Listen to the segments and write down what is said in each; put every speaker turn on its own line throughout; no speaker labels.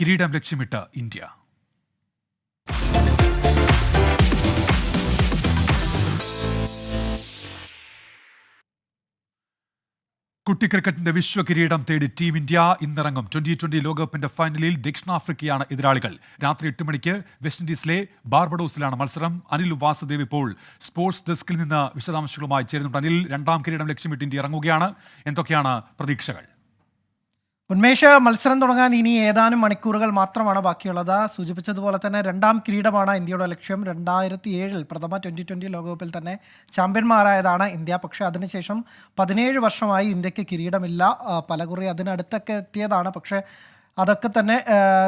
കിരീടം ലക്ഷ്യമിട്ട ഇന്ത്യ. കുട്ടി ക്രിക്കറ്റിന്റെ വിശ്വ കിരീടം തേടി ടീം ഇന്ത്യ ഇന്നിറങ്ങും. ട്വന്റി ട്വന്റി ലോകകപ്പിന്റെ ഫൈനലിൽ ദക്ഷിണാഫ്രിക്കയാണ് എതിരാളികൾ. രാത്രി എട്ട് മണിക്ക് വെസ്റ്റ് ഇൻഡീസിലെ ബാർബഡോസിലാണ് മത്സരം. അനിൽ വാസുദേവ് ഇപ്പോൾ സ്പോർട്സ് ഡെസ്കിൽ നിന്ന് വിശദാംശങ്ങളുമായി ചേരുന്നുണ്ട്. അനിൽ രണ്ടാം കിരീടം ലക്ഷ്യമിട്ട് ഇന്ത്യ ഇറങ്ങുകയാണ്. എന്തൊക്കെയാണ് പ്രതീക്ഷകൾ?
ഉന്മേഷ മത്സരം തുടങ്ങാൻ ഇനി ഏതാനും മണിക്കൂറുകൾ മാത്രമാണ് ബാക്കിയുള്ളത്. സൂചിപ്പിച്ചതുപോലെ തന്നെ രണ്ടാം കിരീടമാണ് ഇന്ത്യയുടെ ലക്ഷ്യം. രണ്ടായിരത്തി ഏഴിൽ പ്രഥമ ട്വന്റി ട്വന്റി ലോകകപ്പിൽ തന്നെ ചാമ്പ്യന്മാരായതാണ് ഇന്ത്യ. പക്ഷേ അതിനുശേഷം പതിനേഴ് വർഷമായി ഇന്ത്യയ്ക്ക് കിരീടമില്ല. പലകുറി അതിനടുത്തൊക്കെ എത്തിയതാണ്. പക്ഷേ അതൊക്കെ തന്നെ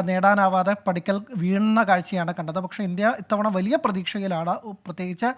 നേടാനാവാതെ പടിക്കൽ വീഴുന്ന കാഴ്ചയാണ് കണ്ടത്. പക്ഷേ ഇന്ത്യ ഇത്തവണ വലിയ പ്രതീക്ഷയിലാണ്. പ്രത്യേകിച്ച്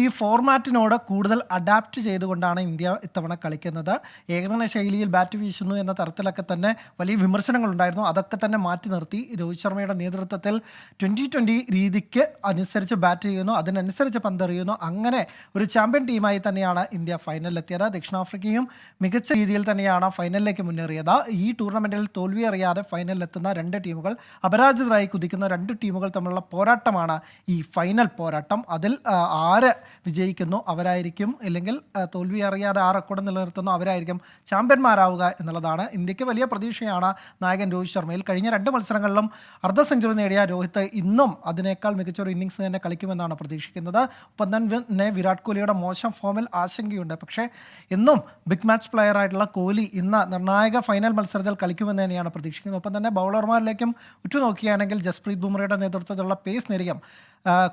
ഈ ഫോർമാറ്റിനോട് കൂടുതൽ അഡാപ്റ്റ് ചെയ്തുകൊണ്ടാണ് ഇന്ത്യ ഇത്തവണ കളിക്കുന്നത്. ഏകദിന ശൈലിയിൽ ബാറ്റ് വീശുന്നു എന്ന തരത്തിലൊക്കെ തന്നെ വലിയ വിമർശനങ്ങളുണ്ടായിരുന്നു. അതൊക്കെ തന്നെ മാറ്റി നിർത്തി രോഹിത് ശർമ്മയുടെ നേതൃത്വത്തിൽ ട്വന്റി ട്വന്റി രീതിക്ക് അനുസരിച്ച് ബാറ്റ് ചെയ്യുന്നു അതിനനുസരിച്ച് പന്തെറിയുന്നു അങ്ങനെ ഒരു ചാമ്പ്യൻ ടീമായി തന്നെയാണ് ഇന്ത്യ ഫൈനലിലെത്തിയത് ദക്ഷിണാഫ്രിക്കയും മികച്ച രീതിയിൽ തന്നെയാണ് ഫൈനലിലേക്ക് മുന്നേറിയത്. ഈ ടൂർണമെന്റിൽ തോൽവി അറിയാതെ ഫൈനലിലെത്തുന്ന രണ്ട് ടീമുകൾ അപരാജിതരായി കുതിക്കുന്ന രണ്ട് ടീമുകൾ തമ്മിലുള്ള പോരാട്ടമാണ് ഈ ഫൈനൽ പോരാട്ടം. അതിൽ ആര് വിജയിക്കുന്നു അവരായിരിക്കും ഇല്ലെങ്കിൽ തോൽവി അറിയാതെ ആ റെക്കോർഡ് നിലനിർത്തുന്നു അവരായിരിക്കും ചാമ്പ്യന്മാരാവുക എന്നുള്ളതാണ് ഇന്ത്യയ്ക്ക് വലിയ പ്രതീക്ഷയാണ് നായകൻ രോഹിത് ശർമ്മയിൽ. കഴിഞ്ഞ രണ്ട് മത്സരങ്ങളിലും അർദ്ധ സെഞ്ചുറി നേടിയ രോഹിത് ഇന്നും അതിനേക്കാൾ മികച്ചൊരു ഇന്നിങ്സ് തന്നെ കളിക്കുമെന്നാണ് പ്രതീക്ഷിക്കുന്നത്. ഒപ്പം തന്നെ വിരാട് കോഹ്ലിയുടെ മോശം ഫോമിൽ ആശങ്കയുണ്ട്. പക്ഷേ ഇന്നും ബിഗ് മാച്ച് പ്ലെയർ ആയിട്ടുള്ള കോഹ്ലി ഇന്ന് നിർണായക ഫൈനൽ മത്സരത്തിൽ കളിക്കുമെന്ന് തന്നെയാണ് പ്രതീക്ഷിക്കുന്നത്. ഒപ്പം തന്നെ ബൗളർമാരിലേക്കും ഉറ്റുനോക്കുകയാണെങ്കിൽ ജസ്പ്രീത് ബുംറയുടെ നേതൃത്വത്തിലുള്ള പേസ് നിരയം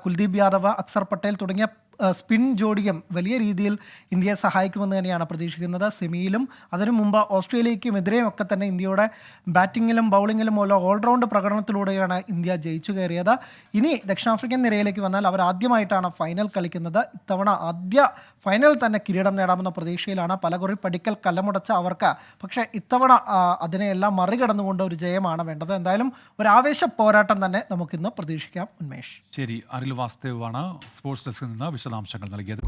കുൽദീപ് യാദവ് അക്സർ പട്ടേൽ തുടങ്ങിയ സ്പിൻ ജോഡിയും വലിയ രീതിയിൽ ഇന്ത്യയെ സഹായിക്കുമെന്ന് തന്നെയാണ് പ്രതീക്ഷിക്കുന്നത്. സെമിയിലും അതിനു മുമ്പ് ഓസ്ട്രേലിയയ്ക്കും എതിരെയും ഒക്കെ തന്നെ ഇന്ത്യയുടെ ബാറ്റിങ്ങിലും ബൗളിങ്ങിലും ഓരോ ഓൾറൗണ്ട് പ്രകടനത്തിലൂടെയാണ് ഇന്ത്യ ജയിച്ചു കയറിയത്. ഇനി ദക്ഷിണാഫ്രിക്കൻ നിരയിലേക്ക് വന്നാൽ അവർ ആദ്യമായിട്ടാണ് ഫൈനൽ കളിക്കുന്നത്. ഇത്തവണ ആദ്യ ഫൈനൽ തന്നെ കിരീടം നേടാമെന്ന പ്രതീക്ഷയിലാണ്. പലകുറി പടിക്കൽ കല്ലമുടച്ച അവർക്ക്. പക്ഷേ ഇത്തവണ അതിനെയെല്ലാം മറികടന്നുകൊണ്ട് ഒരു ജയമാണ് വേണ്ടത്. എന്തായാലും ഒരു ആവേശ പോരാട്ടം തന്നെ നമുക്കിന്ന് പ്രതീക്ഷിക്കാം. ഉന്മേഷ്.
ശരി അനിൽ വാസ്തവാണ് സ്പോർട്സ് ഡെസ്കിൽ നിന്ന് വിശദാംശങ്ങൾ നൽകിയത്.